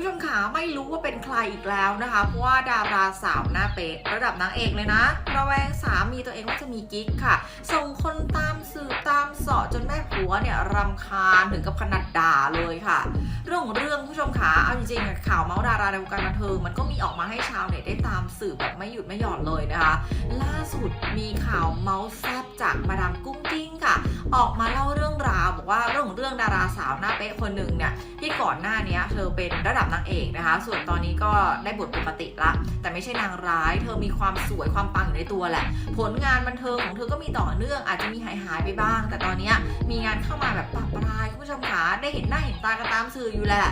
ผู้ชมขาไม่รู้ว่าเป็นใครอีกแล้วนะคะ เพราะว่าดาราสาวหน้าเป๊ะระดับนางเอกเลยนะ ระแวงสามีตัวเองว่าจะมีกิ๊กค่ะ ส่งคนตามสืบตามเสาะจนแม่ผัวเนี่ยรำคาญถึงกับขนาดด่าเลยค่ะ เรื่องของเรื่องผู้ชมขาเอาจริงๆข่าวเมาส์ดาราในวงการบันเทิงมันก็มีออกมาให้ชาวเน็ตได้ตามสืบแบบไม่หยุดไม่หย่อนเลยนะคะ ล่าสุดมีข่าวเมาส์แซบ จากมาดามกุ้งกิ้งค่ะ ออกมาเล่าเรื่องราวบอกว่าเรื่องของเรื่องดาราสาวหน้าเป๊ะคนหนึ่งเนี่ยที่ก่อนหน้านี้เธอเป็นระดับนางเอกนะคะ ส่วนตอนนี้ก็ได้บทปกติละ แต่ไม่ใช่นางร้าย เธอมีความสวยความปังอยู่ในตัวแหละ ผลงานบันเทิงของเธอก็มีต่อเนื่องอาจจะมีหายหายไปบ้าง แต่ตอนนี้มีงานเข้ามาแบบปรับปรายคุณผู้ชมคะได้เห็นหน้าเห็นตากันตามสื่ออยู่แหละ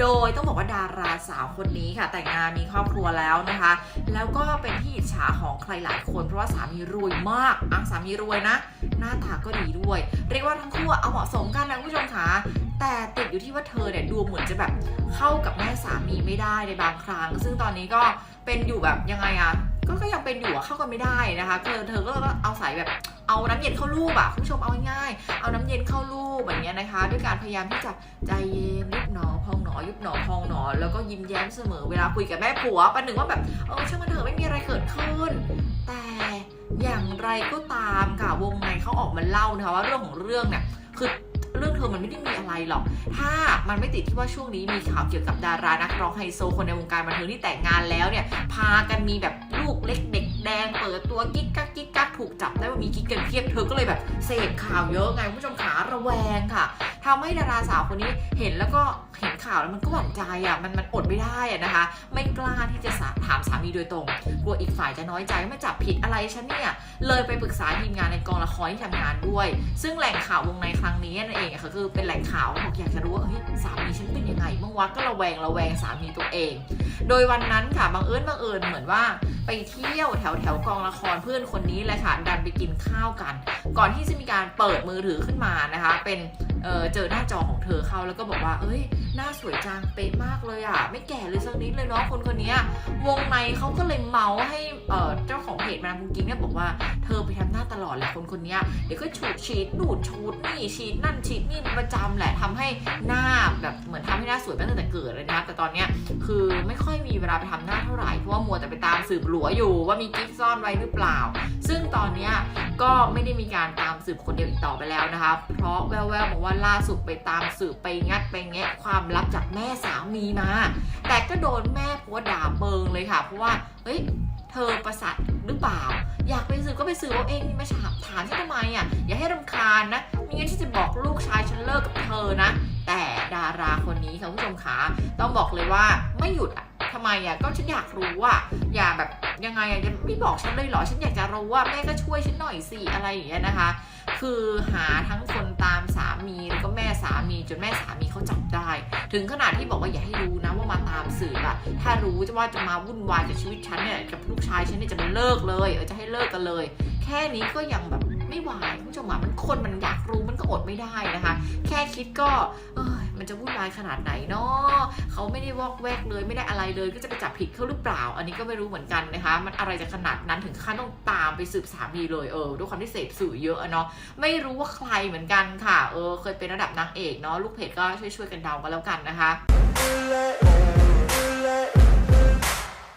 โดยต้องบอกว่าดาราสาวคนนี้ค่ะ แต่งงานมีครอบครัวแล้วนะคะ แล้วก็เป็นที่อิจฉาของใครหลายคน เพราะว่าสามีรวยมากอะสามีรวยนะ หน้าตาก็ดีด้วย เรียกว่าทั้งคู่เอาเหมาะสมกันนะคุณผู้ชมคะแต่ติดอยู่ที่ว่าเธอเนี่ยดูเหมือนจะแบบเข้ากับแม่สามีไม่ได้ในบางครั้ง ซึ่งตอนนี้ก็เป็นอยู่แบบยังไงอะก็ก็ยังเป็นอยู่เข้ากันไม่ได้นะคะเธอเธอก็เอาสายแบบ เอาน้ำเย็นเข้ารูปอะคุณผู้ชมเอาง่ายๆเอาน้ำเย็นเข้ารูปแบบเนี้ยนะคะ ด้วยการพยายามที่จะใจเย็นยุบหนอพองหนอยุบหนอพองหนอ แล้วก็ยิ้มแย้มเสมอเวลาคุยกับแม่ผัวประหนึ่งว่าแบบเออช่างมันเถอะไม่มีอะไรเกิดขึ้น แต่อย่างไรก็ตามค่ะวงในเขาออกมาเล่านะคะว่าเรื่องของเรื่องเนี่ยคือเรื่องเธอมันไม่ได้มีอะไรหรอก ถ้ามันไม่ติดที่ว่าช่วงนี้มีข่าวเกี่ยวกับดารานักร้องไฮโซคนในวงการบันเทิงที่แต่งงานแล้วเนี่ย พากันมีแบบลูกเล็กเด็ก แดงเปิดตัวกิ๊กกักกิ๊กกักถูกจับได้ว่ามีกิ๊กกันเพียบเธอก็เลยแบบเสพข่าวเยอะไงคุณผู้ชมขาระแวงค่ะ ทำให้ดาราสาวคนนี้เห็นแล้วก็เห็นข่าวแล้วมันก็หวั่นใจอะมันมันอดไม่ได้อะนะคะ ไม่กล้าที่จะถามสามีโดยตรงกลัวอีกฝ่ายจะน้อยใจมาจับผิดอะไรฉันเนี่ยเลยไปปรึกษาทีมงานในกองละครที่ทำงานด้วย ซึ่งแหล่งข่าววงในครั้งนี้นั่นเองค่ะคือเป็นแหล่งข่าวบอกอยากจะรู้ว่าเฮ้ยสามีฉันเป็นยังไงเมื่อวานก็ระแวงระแวงสามีตัวเอง โดยวันนั้นค่ะบังเอิญบังเอิญเหมือนว่าไปเที่ยวแถวแถวกองละครเพื่อนคนนี้แหละค่ะดันไปกินข้าวกัน ก่อนที่จะมีการเปิดมือถือขึ้นมานะคะ เป็น เเจอหน้าจอของเธอเข้าแล้วก็บอกว่า เอ้ย หน้าสวยจังเป๊ะมากเลยอะ ไม่แก่เลยสักนิดเลยเนาะคนคนนี้วงในเขาก็เลยเมาส์ให้เเจ้าของเพจมาดามกุงกิ้งเนี่ยบอกว่าเธอไปทำหน้าตลอดแหละคนคนนี้เดี๋ยวก็ฉูดฉีดดูดชูดนี่ฉีดนั่นฉีดนี่เป็นประจำแหละทำให้หน้าแบบเหมือนทำให้หน้าสวยตั้งแต่เกิดเลยนะแต่ตอนเนี้ยคือไม่ค่อยมีเวลาไปทำหน้าเท่าไหร่เพราะว่ามัวแต่ไปตามสืบหลัวอยู่ว่ามีกิ๊กซ่อนไว้หรือเปล่า ซึ่งตอนเนี้ย ก็ไม่ได้มีการตามสืบคนเดียวอีกต่อไปแล้วนะคะ เพราะแววๆบอกว่าล่าสุดไปตามสืบไปงัดไปแงะความลับจากแม่สามีมา แต่ก็โดนแม่ผัวด่าเบิงเลยค่ะ เพราะว่า เฮ้ย เธอประสาทหรือเปล่า อยากไปสืบก็ไปสืบเอาเองมาถามถามฉันทำไมอะ อย่าให้รำคาญนะมีงั้นที่จะบอกลูกชายฉันเลิกกับเธอนะ แต่ดาราคนนี้ค่ะคุณผู้ชมขาต้องบอกเลยว่าไม่หยุดอะทำไมอะก็ฉันอยากรู้ว่าอย่าแบบ ยังไงอะจะไม่บอกฉันเลยเหรอ ฉันอยากจะรู้ว่าแม่ก็ช่วยฉันหน่อยสิอะไรอย่างเงี้ยนะคะ คือหาทั้งคนตามสามีแล้วก็แม่สามีจนแม่สามีเขาจับได้ ถึงขนาดที่บอกว่าอย่าให้รู้นะว่ามาตามสื่ออะถ้ารู้จะว่าจะมาวุ่นวายกับชีวิตฉันเนี่ยกับลูกชายฉันเนี่ยจะมาเลิกเลยเออจะให้เลิกกันเลย แค่นี้ก็ยังแบบไม่ไหวคุณผู้ชมอะมันคนมันอยากรู้มันก็อดไม่ได้นะคะ แค่คิดก็เอย มันจะวุ่นวายขนาดไหนเนาะเขาไม่ได้วอกแวกเลยไม่ได้อะไรเลยก็จะไปจับผิดเขาหรือเปล่า อันนี้ก็ไม่รู้เหมือนกันนะคะ มันอะไรจะขนาดนั้นถึงขั้นต้องตามไปสืบสามีเลยเออด้วยความที่เสพสื่อเยอะเนาะไม่รู้ว่าใครเหมือนกันค่ะเออเคยเป็นระดับนางเอกเนาะลูกเพจก็ช่วยๆกันเดากันแล้วกันนะคะ Let